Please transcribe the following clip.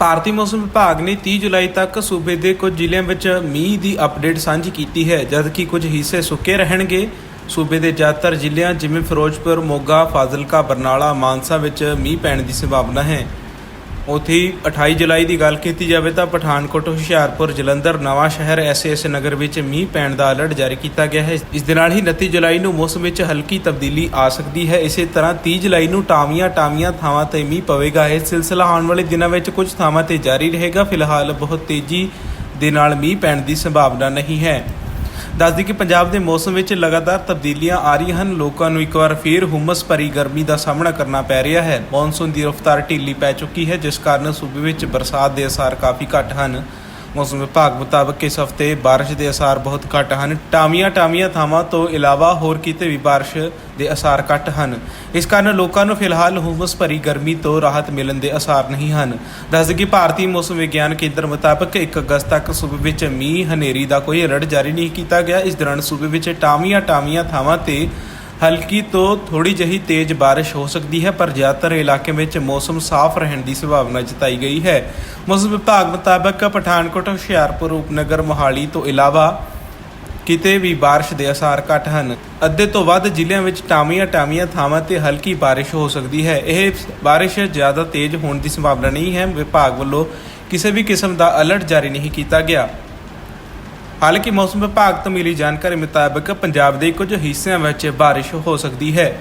ਭਾਰਤੀ ਮੌਸਮ ਵਿਭਾਗ ਨੇ 30 ਜੁਲਾਈ ਤੱਕ ਸੂਬੇ ਦੇ ਕੁਝ ਜ਼ਿਲ੍ਹਿਆਂ ਵਿੱਚ ਮੀਂਹ ਦੀ ਅਪਡੇਟ ਸਾਂਝੀ ਕੀਤੀ ਹੈ, ਜਦਕਿ ਕੁਝ ਹਿੱਸੇ ਸੁੱਕੇ ਰਹਿਣਗੇ। ਸੂਬੇ ਦੇ ਜ਼ਿਆਦਾਤਰ ਜ਼ਿਲ੍ਹਿਆਂ ਜਿਵੇਂ ਫਿਰੋਜ਼ਪੁਰ, ਮੋਗਾ, ਫਾਜ਼ਿਲਕਾ, ਬਰਨਾਲਾ, ਮਾਨਸਾ ਵਿੱਚ ਮੀਂਹ ਪੈਣ ਦੀ ਸੰਭਾਵਨਾ ਹੈ। ਉੱਥੇ ਹੀ 28 ਜੁਲਾਈ ਦੀ ਗੱਲ ਕੀਤੀ ਜਾਵੇ ਤਾਂ ਪਠਾਨਕੋਟ, ਹੁਸ਼ਿਆਰਪੁਰ, ਜਲੰਧਰ, ਨਵਾਂ ਸ਼ਹਿਰ ਐਸਐਸ ਨਗਰ ਵਿੱਚ ਮੀਂਹ ਪੈਣ ਦਾ ਅਲਰਟ ਜਾਰੀ ਕੀਤਾ ਗਿਆ ਹੈ। ਇਸ ਦੇ ਨਾਲ ਹੀ 29 ਜੁਲਾਈ ਨੂੰ ਮੌਸਮ ਵਿੱਚ ਹਲਕੀ ਤਬਦੀਲੀ ਆ ਸਕਦੀ ਹੈ। ਇਸੇ ਤਰ੍ਹਾਂ 30 ਜੁਲਾਈ ਨੂੰ ਟਾਵੀਆਂ ਟਾਵੀਆਂ ਥਾਵਾਂ ਤੇ ਮੀਂਹ ਪਵੇਗਾ। ਇਹ ਸਿਲਸਿਲਾ ਆਉਣ ਵਾਲੇ ਦਿਨਾਂ ਵਿੱਚ ਕੁਝ ਥਾਵਾਂ ਤੇ ਜਾਰੀ ਰਹੇਗਾ। ਫਿਲਹਾਲ ਬਹੁਤ ਤੇਜ਼ੀ ਦੇ ਨਾਲ ਮੀਂਹ ਪੈਣ ਦੀ ਸੰਭਾਵਨਾ ਨਹੀਂ ਹੈ। ਦੱਸਦੀ ਕਿ ਪੰਜਾਬ ਦੇ ਮੌਸਮ ਵਿੱਚ ਲਗਾਤਾਰ ਤਬਦੀਲੀਆਂ ਆ ਰਹੀਆਂ ਹਨ। ਲੋਕਾਂ ਨੂੰ ਇੱਕ ਵਾਰ ਫੇਰ ਹੁਮਸ ਭਰੀ ਗਰਮੀ ਦਾ ਸਾਹਮਣਾ ਕਰਨਾ ਪੈ ਰਿਹਾ ਹੈ। ਮੌਨਸੂਨ ਦੀ ਰਫ਼ਤਾਰ ਢਿੱਲੀ ਪੈ ਚੁੱਕੀ ਹੈ, ਜਿਸ ਕਾਰਨ ਸੂਬੇ ਵਿੱਚ ਬਰਸਾਤ ਦੇ ਅਸਾਰ ਕਾਫੀ ਘੱਟ ਹਨ। ਮੌਸਮ ਵਿਭਾਗ ਮੁਤਾਬਕ ਇਸ ਹਫ਼ਤੇ ਬਾਰਿਸ਼ ਦੇ ਅਸਾਰ ਬਹੁਤ ਘੱਟ ਹਨ। ਟਾਮੀਆਂ ਟਾਮੀਆਂ ਥਾਵਾਂ ਤੋਂ ਇਲਾਵਾ ਹੋਰ ਕਿਤੇ ਵੀ ਬਾਰਿਸ਼ ਦੇ ਅਸਾਰ ਘੱਟ ਹਨ। ਇਸ ਕਾਰਨ ਲੋਕਾਂ ਨੂੰ ਫਿਲਹਾਲ ਹੁਮਸ ਭਰੀ ਗਰਮੀ ਤੋਂ ਰਾਹਤ ਮਿਲਣ ਦੇ ਅਸਾਰ ਨਹੀਂ ਹਨ। ਦੱਸਦੇ ਕਿ ਭਾਰਤੀ ਮੌਸਮ ਵਿਗਿਆਨ ਕੇਂਦਰ ਮੁਤਾਬਕ 1 ਅਗਸਤ ਤੱਕ ਸੂਬੇ ਵਿੱਚ ਮੀਂਹ ਹਨੇਰੀ ਦਾ ਕੋਈ ਅਲਰਟ ਜਾਰੀ ਨਹੀਂ ਕੀਤਾ ਗਿਆ। ਇਸ ਦੌਰਾਨ ਸੂਬੇ ਵਿੱਚ ਟਾਵੀਆਂ ਟਾਵੀਆਂ ਥਾਵਾਂ ਤੇ ਹਲਕੀ ਤੋਂ ਥੋੜੀ ਜਿਹੀ ਤੇਜ਼ ਬਾਰਿਸ਼ ਹੋ ਸਕਦੀ ਹੈ, ਪਰ ਜ਼ਿਆਦਾਤਰ ਇਲਾਕੇ ਵਿੱਚ ਮੌਸਮ ਸਾਫ਼ ਰਹਿਣ ਦੀ ਸੰਭਾਵਨਾ ਜਤਾਈ ਗਈ ਹੈ। ਮੌਸਮ ਵਿਭਾਗ ਮੁਤਾਬਕ ਪਠਾਨਕੋਟ, ਹੁਸ਼ਿਆਰਪੁਰ ਉਪਨਗਰ ਮੋਹਾਲੀ ਤੋਂ ਇਲਾਵਾ ਕਿਤੇ ਵੀ ਬਾਰਿਸ਼ ਦੇ ਅਸਾਰ ਘੱਟ ਹਨ। ਅੱਧੇ ਤੋਂ ਵੱਧ ਜ਼ਿਲ੍ਹਿਆਂ ਵਿੱਚ ਟਾਮੀਆਂ ਟਾਮੀਆਂ ਥਾਵਾਂ ਤੇ ਹਲਕੀ ਬਾਰਿਸ਼ ਹੋ ਸਕਦੀ ਹੈ। ਇਹ ਬਾਰਿਸ਼ ਜ਼ਿਆਦਾ ਤੇਜ਼ ਹੋਣ ਦੀ ਸੰਭਾਵਨਾ ਨਹੀਂ ਹੈ। ਵਿਭਾਗ ਵੱਲੋਂ ਕਿਸੇ ਵੀ ਕਿਸਮ ਦਾ ਅਲਰਟ ਜਾਰੀ ਨਹੀਂ ਕੀਤਾ ਗਿਆ। ਹਾਲਾਂਕਿ ਮੌਸਮ ਵਿਭਾਗ ਤੋਂ ਮਿਲੀ ਜਾਣਕਾਰੀ ਮੁਤਾਬਕ ਪੰਜਾਬ ਦੇ ਕੁਝ ਹਿੱਸਿਆਂ ਵਿੱਚ ਬਾਰਿਸ਼ ਹੋ ਸਕਦੀ ਹੈ।